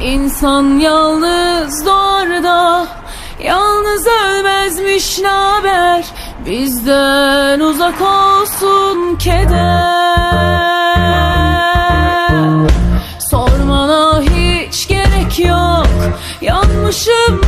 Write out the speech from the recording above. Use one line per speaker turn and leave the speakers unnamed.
İnsan yalnız doğar da Yalnız ölmezmiş naber Bizden uzak olsun keder. Sormana hiç gerek yok Yanmışım